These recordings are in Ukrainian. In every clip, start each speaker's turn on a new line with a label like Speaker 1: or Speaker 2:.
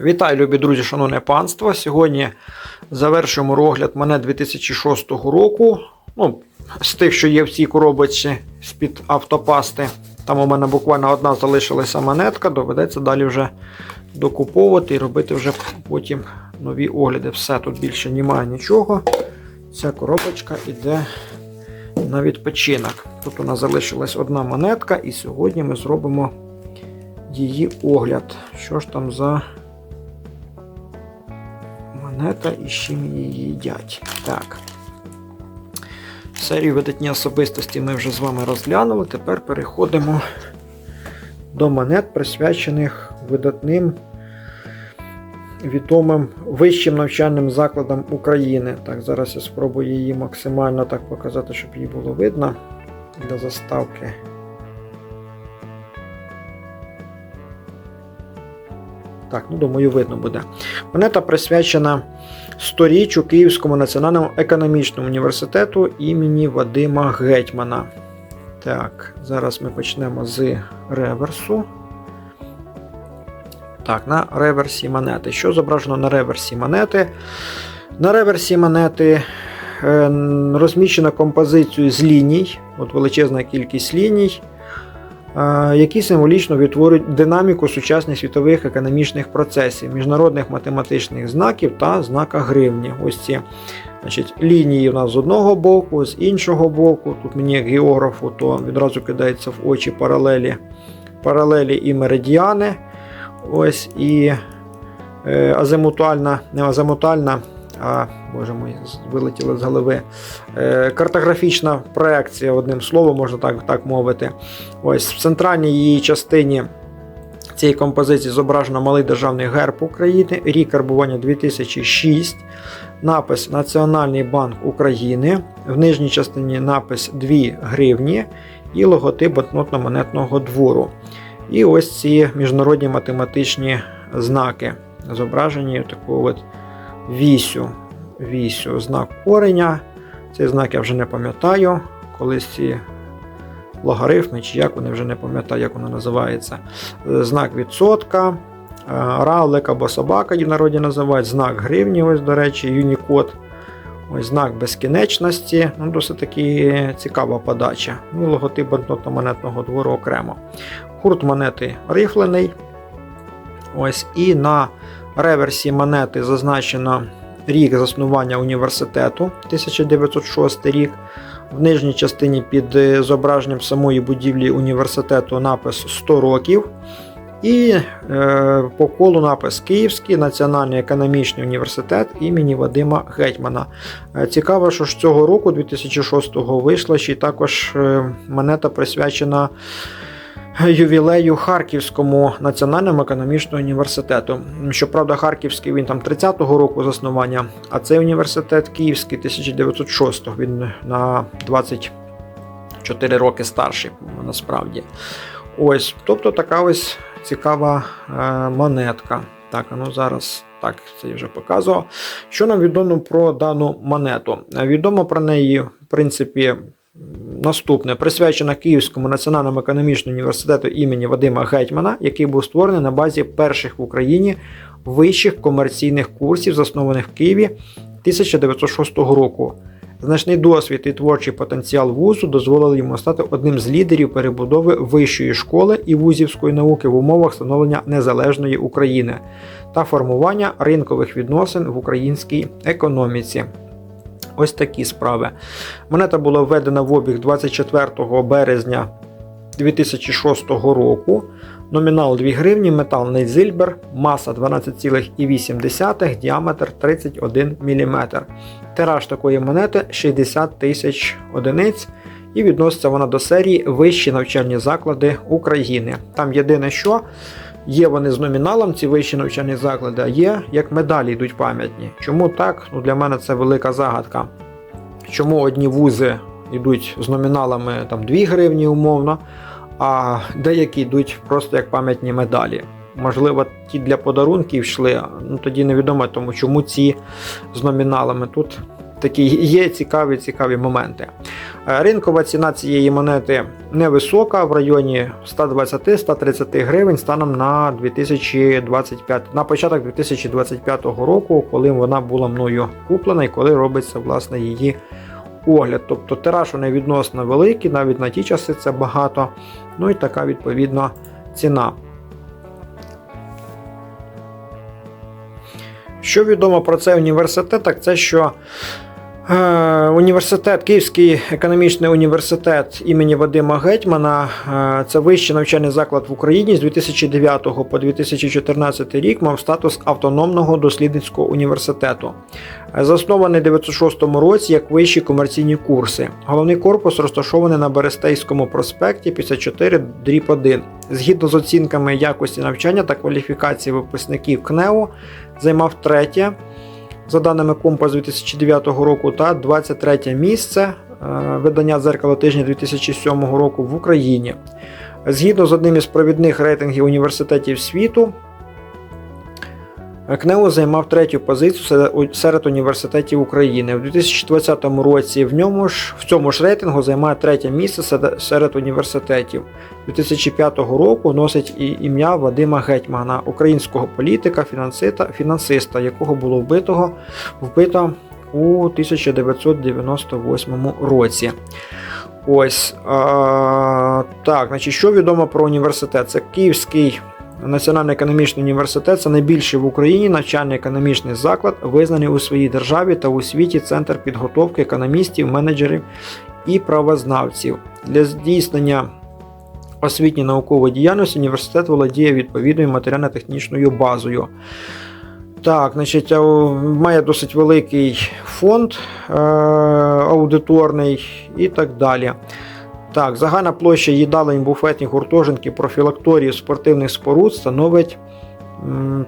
Speaker 1: Вітаю, любі друзі, шановне панство. Сьогодні завершуємо розгляд мене 2006 року. Ну, з тих, що є в цій коробочці з-під автопасти. Там у мене буквально одна залишилася монетка, доведеться далі вже докуповувати і робити вже потім нові огляди. Все, тут більше немає нічого. Ця коробочка йде на відпочинок. Тут у нас залишилась одна монетка, і сьогодні ми зробимо її огляд. Що ж там за монета і з чим її їдять. Так. Серію видатні особистості ми вже з вами розглянули. Тепер переходимо до монет, присвячених видатним відомим вищим навчальним закладам України. Так, зараз я спробую її максимально так показати, щоб її було видно для заставки. Так, ну думаю, видно буде. Монета присвячена сторіччю Київському національному економічному університету імені Вадима Гетьмана. Так, зараз ми почнемо з реверсу. Так, на реверсі монети. Що зображено на реверсі монети? На реверсі монети е, розміщено композицію з ліній, от величезна кількість ліній, які символічно відтворюють динаміку сучасних світових економічних процесів, міжнародних математичних знаків та знака гривні. Ось ці значить, лінії у нас з одного боку, з іншого боку. Тут мені як географу, то відразу кидається в очі паралелі, паралелі і меридіани. Ось і е, азимутальна, не азимутальна, а боже мій, вилетіло з голови. Е, картографічна проекція, одним словом, можна так, так мовити. Ось в центральній її частині цієї композиції зображено малий державний герб України, рік карбування 2006, напис Національний банк України, в нижній частині напис 2 гривні і логотип банкнотно-монетного двору. І ось ці міжнародні математичні знаки, зображені такою от вісю. Вісю, знак кореня. Цей знак я вже не пам'ятаю. Колись ці логарифми, чи як вони вже не пам'ятаю, як воно називається. Е, Знак відсотка, е, равлик або собака її народі називають, знак гривні, ось, до речі, Юнікод. Ось знак безкінечності. Ну, досить таки цікава подача. Ну, логотип банкнотно-монетного двору окремо. Курт монети рифлений. Ось, і на реверсі монети зазначено рік заснування університету 1906 рік. В нижній частині під е, зображенням самої будівлі університету напис 100 років. І е, по колу напис Київський національний економічний університет імені Вадима Гетьмана. Е, Цікаво, що ж цього року, 2006-го, вийшла ще й також е, монета присвячена ювілею Харківському національному економічному університету. Щоправда, Харківський він там 30-го року заснування, а цей університет Київський 1906-го. Він на 24 роки старший насправді. Ось, тобто така ось цікава е, монетка. Так, ну зараз так, це я вже показував. Що нам відомо про дану монету? Е, Відомо про неї, в принципі, Наступне присвячена Київському національному економічному університету імені Вадима Гетьмана, який був створений на базі перших в Україні вищих комерційних курсів, заснованих в Києві 1906 року. Значний досвід і творчий потенціал вузу дозволили йому стати одним з лідерів перебудови вищої школи і вузівської науки в умовах становлення незалежної України та формування ринкових відносин в українській економіці. Ось такі справи. Монета була введена в обіг 24 березня 2006 року. Номінал 2 гривні, метал Нейзильбер, маса 12,8, діаметр 31 мм. Тираж такої монети 60 тисяч одиниць. І відноситься вона до серії Вищі навчальні заклади України. Там єдине, що є вони з номіналом, ці вищі навчальні заклади, а є як медалі йдуть пам'ятні. Чому так? Ну, Для мене це велика загадка. Чому одні вузи йдуть з номіналами там 2 гривні умовно, а деякі йдуть просто як пам'ятні медалі. Можливо, ті для подарунків йшли, ну тоді невідомо, тому чому ці з номіналами. Тут такі є цікаві цікаві моменти. Е, Ринкова ціна цієї монети невисока, в районі 120-130 гривень станом на 2025, на початок 2025 року, коли вона була мною куплена і коли робиться власне її огляд. Тобто тираж вони відносно великий, навіть на ті часи це багато. Ну і така відповідно ціна. Що відомо про цей університет, так це що університет, Київський економічний університет імені Вадима Гетьмана е, це вищий навчальний заклад в Україні з 2009 по 2014 рік мав статус автономного дослідницького університету. Е, Заснований у 1906 році як вищі комерційні курси. Головний корпус розташований на Берестейському проспекті 54 дріб 1. Згідно з оцінками якості навчання та кваліфікації випускників КНЕУ, займав третє за даними Компас 2009 року та 23 місце е, видання дзеркало тижня 2007 року в Україні. Згідно з одним із провідних рейтингів університетів світу, КНЕУ займав третю позицію серед- університетів України. У 2020 році в, ньому ж, в цьому ж рейтингу займає третє місце серед- університетів. 2005 року носить і ім'я Вадима Гетьмана, українського політика, фінансиста, якого було вбитого, вбито у 1998 році. Ось а, так, значить, що відомо про університет? Це Київський Національний економічний університет це найбільший в Україні навчальний економічний заклад, визнаний у своїй державі та у світі центр підготовки економістів, менеджерів і правознавців. Для здійснення освітньої наукової діяльності університет володіє відповідною матеріально-технічною базою. Так, значить, має досить великий фонд е, аудиторний і так далі. Так, загальна площа їдалень, буфетних гуртожитків, профілакторії, спортивних споруд становить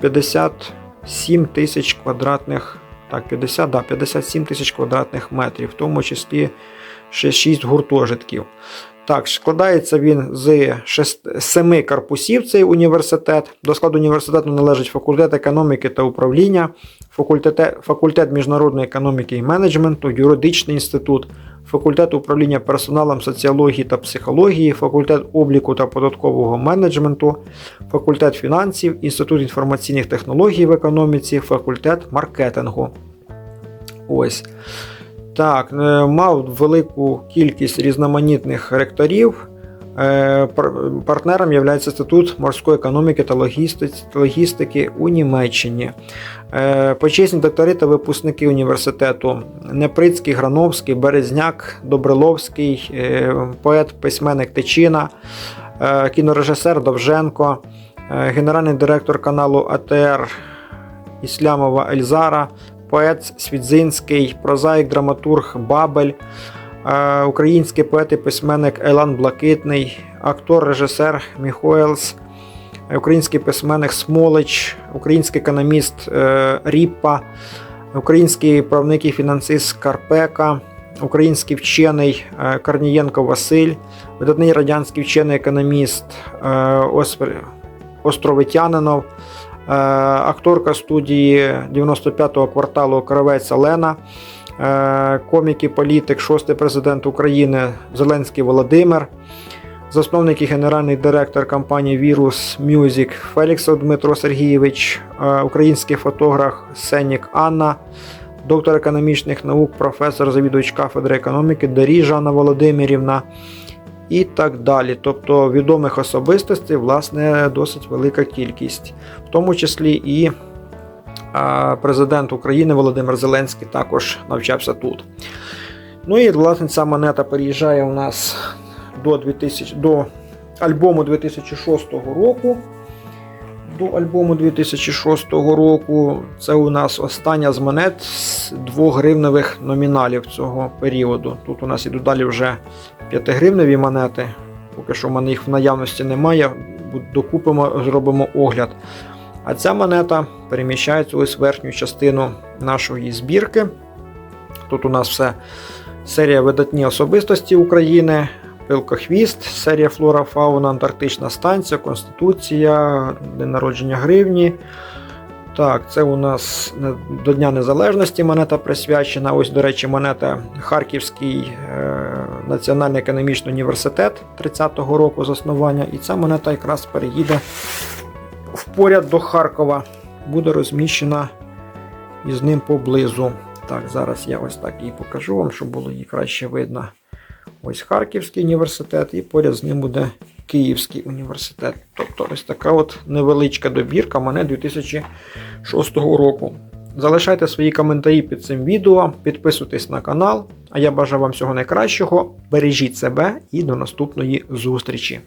Speaker 1: 57 тисяч квадратних, так, 50, да, 57 тисяч квадратних метрів, в тому числі ще 6 гуртожитків. Так, складається він з 7 корпусів цей університет. До складу університету належить факультет економіки та управління, факультет, факультет міжнародної економіки і менеджменту, юридичний інститут, факультет управління персоналом соціології та психології, факультет обліку та податкового менеджменту, факультет фінансів, інститут інформаційних технологій в економіці, факультет маркетингу. Ось. Так, е, мав велику кількість різноманітних ректорів. Е, пар- Партнером є Інститут морської економіки та логістики у Німеччині. Е, Почесні доктори та випускники університету Неприцький, Грановський, Березняк, Добриловський, е, поет, письменник Тичина, е, кінорежисер Довженко, генеральний директор каналу АТР Іслямова Ельзара, поет Свідзинський, прозаїк, драматург Бабель, український поет і письменник Елан Блакитний, актор, режисер Міхоелс, український письменник Смолич, український економіст е, Ріппа, український правник і фінансист Карпека, український вчений е, Корнієнко Василь, видатний радянський вчений економіст е, Островитянинов, акторка студії 95-го кварталу Кравець Олена, комік і політик, шостий президент України Зеленський Володимир, засновник і генеральний директор компанії Virus Music Феліксов Дмитро Сергійович, е, український фотограф Сенік Анна, доктор економічних наук, професор завідувач кафедри економіки Дарій Жанна Володимирівна і так далі. Тобто відомих особистостей, власне, досить велика кількість, в тому числі і президент України Володимир Зеленський також навчався тут. Ну і власне ця монета переїжджає у нас до 2000, до альбому 2006 року. До альбому 2006 року це у нас остання з монет з 2 гривневих номіналів цього періоду. Тут у нас ідуть далі вже 5-гривневі монети. Поки що в мене їх в наявності немає. Докупимо, зробимо огляд. А ця монета переміщається ось верхню частину нашої збірки. Тут у нас все серія видатні особистості України, Пилкохвіст, серія Флора Фауна, Антарктична станція, Конституція, День народження гривні. Так, це у нас до Дня Незалежності монета присвячена. Ось, до речі, монета Харківський е, Національний економічний університет 30-го року заснування. І ця монета якраз переїде в поряд до Харкова. Буде розміщена із ним поблизу. Так, зараз я ось так її покажу вам, щоб було її краще видно. Ось Харківський університет, і поряд з ним буде Київський університет. Тобто ось така от невеличка добірка монет 2006 року. Залишайте свої коментарі під цим відео, підписуйтесь на канал. А я бажаю вам всього найкращого. Бережіть себе і до наступної зустрічі!